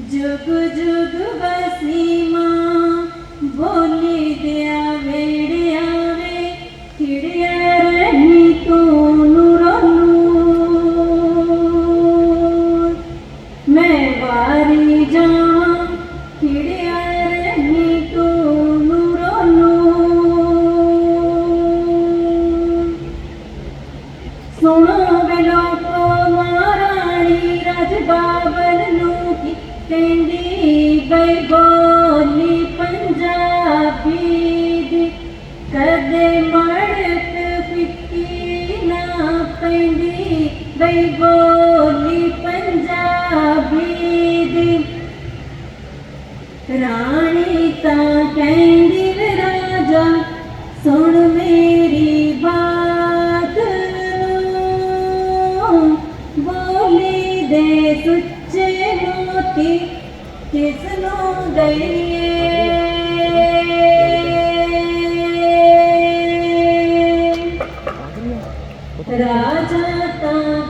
जुग जुग बसी माँ बोली गया ਬਈ ਬੋਲੀ ਪੰਜਾਬੀ ਦੀ। ਰਾਣੀ ਤਾਂ ਕਹਿੰਦੀ ਵੇ ਰਾਜਾ, ਸੁਣ ਮੇਰੀ ਬਾਤ ਬੋਲੀ ਦੇ ਸੁੱਚੇ ਮੋਤੀ ਕਿਸ ਨੂੰ ਦਈਏ? ਰਾਜਾ ਤਾਂ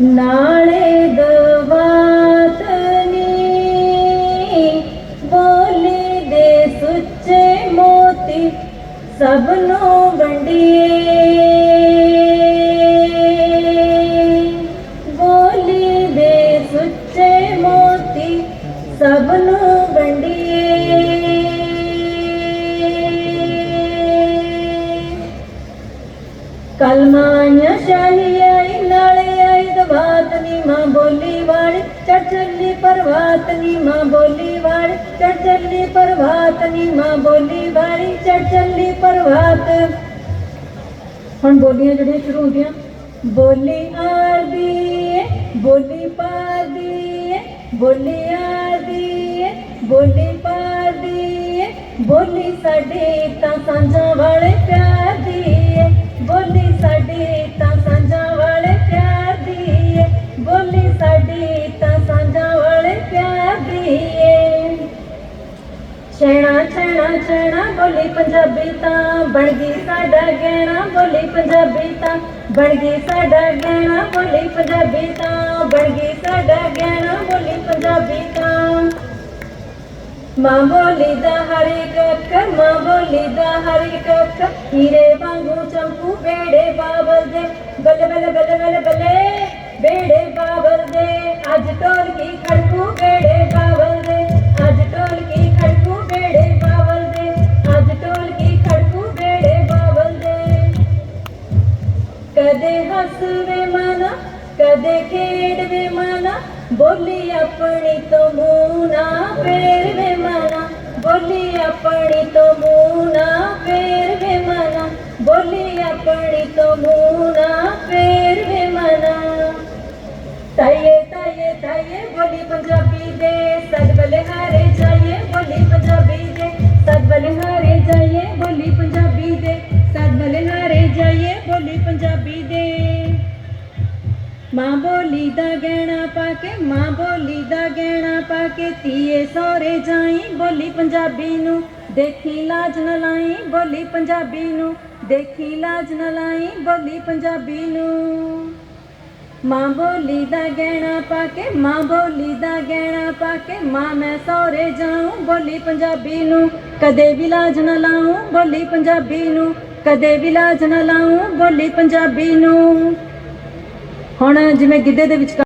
ਨਾਲੇ ਦਵਾਤ ਨੀ। ਬੋਲੀ ਦੇ ਸੁੱਚੇ ਮੋਤੀ ਸਭ ਨੂੰ ਵੰਡੀਏ। ਬੋਲੀ ਦੇ ਸੁੱਚੇ ਮੋਤੀ ਸਭ ਨੂੰ ਵੰਡੀਏ। ਕਲਮਾਂ ਸ਼ਾਹੀ ਦਵਾਤ ਨੀ ਮਾਂ ਬੋਲੀ ਵਾਲੀ ਚੜ ਚੱਲੀ ਪਰਵਾਤ ਨੀ ਮਾਂ ਬੋਲੀ ਵਾਲੀ ਚੜ ਚੱਲੀ ਪਰਵਾਤ ਨੀ ਮਾਂ ਬੋਲੀ ਵਾਲੀ ਚੜ ਚੱਲੀ ਪਰਵਾਤ ਹੁਣ ਬੋਲੀਆਂ ਜਿਹੜੀਆਂ ਸ਼ੁਰੂ ਹੁੰਦੀਆਂ ਬੋਲੀ ਆਦੀ ਏ ਬੋਲੀ ਪਾਦੀ ਏ ਬੋਲੀ ਆਦੀ ਏ ਬੋਲੀ ਪਾਦੀ ਏ ਬੋਲੀ ਸਾਡੇ ਤਾਂ ਸਾਂਝਾਂ ਵਾਲੇ ਪਿਆਰ ਛੇਣਾ ਛੇਣਾ ਬੋਲੀ ਪੰਜਾਬੀ ਤਾਂ ਬਣ ਗਈ ਸਾਡਾ ਗਹਿਣਾ ਬੋਲੀ ਪੰਜਾਬੀ ਤਾਂ ਬਣ ਗਈ ਸਾਡਾ ਗਹਿਣਾ ਬੋਲੀ ਪੰਜਾਬੀ ਤਾਂ ਬਣ ਗਈ ਸਾਡਾ ਗਹਿਣਾ ਬੋਲੀ ਪੰਜਾਬੀ ਤਾਂ ਮਾਂ ਬੋਲੀ ਦਾ ਹਰ ਇੱਕ ਅੱਖਰ ਮਾਂ ਬੋਲੀ ਦਾ ਹਰ ਇੱਕ ਅੱਖਰ ਹੀਰੇ ਵਾਂਗੂ ਚਮਕੂ ਮਨ ਕਦੇ ਖੇਡਵੇ ਮਨ ਬੋਲੀ ਆਪਣੀ ਤੋਂ ਮੂੰਹ ਨਾ ਫੇਰਵੇ ਮਨ ਬੋਲੀ ਆਪਣੀ ਤੋਂ ਮੂੰਹ ਨਾ ਫੇਰਵੇ ਮਨ ਬੋਲੀ ਆਪਣੀ ਤੋਂ ਮੂੰਹ ਨਾ ਫੇਰਵੇ ਮਨ ਤਾਈਏ ਤਾਈਏ ਤਾਈਏ ਬੋਲੀ ਪੰਜਾਬੀ ਦੇ ਸਦਬਲੇ ਹਾਰੇ ਜਾਈਏ ਬੋਲੀ ਪੰਜਾਬੀ ਦੇ ਸਦਬਲੇ ਹਾਰੇ ਮਾਂ ਬੋਲੀ ਦਾ ਗਹਿਣਾ ਪਾ ਕੇ, ਮਾਂ ਬੋਲੀ ਦਾ ਗਹਿਣਾ ਪਾ ਕੇ, ਧੀਏ ਸਹੁਰੇ ਜਾਈ, ਬੋਲੀ ਪੰਜਾਬੀ ਨੂੰ। ਦੇਖੀ ਲਾਜ ਨਾ ਲਾਈ, ਬੋਲੀ ਪੰਜਾਬੀ ਨੂੰ। ਦੇਖੀ ਲਾਜ ਨਾ ਲਾਈ, ਬੋਲੀ ਪੰਜਾਬੀ ਨੂੰ। ਮਾਂ ਬੋਲੀ ਦਾ ਗਹਿਣਾ ਪਾ ਕੇ, ਮਾਂ ਬੋਲੀ ਦਾ ਗਹਿਣਾ ਪਾ ਕੇ, ਮਾਂ ਮੈਂ ਸਹੁਰੇ ਜਾਉਂ ਬੋਲੀ ਪੰਜਾਬੀ ਨੂੰ। ਕਦੇ ਵੀ ਲਾਜ ਨਾ ਲਾਉਂ ਬੋਲੀ ਪੰਜਾਬੀ ਨੂੰ। ਕਦੇ ਵੀ ਲਾਜ ਨਾ ਲਾਉਂ ਬੋਲੀ ਪੰਜਾਬੀ ਨੂੰ। ਹੁਣ ਜਿਵੇਂ ਗਿੱਧੇ ਦੇ ਵਿੱਚ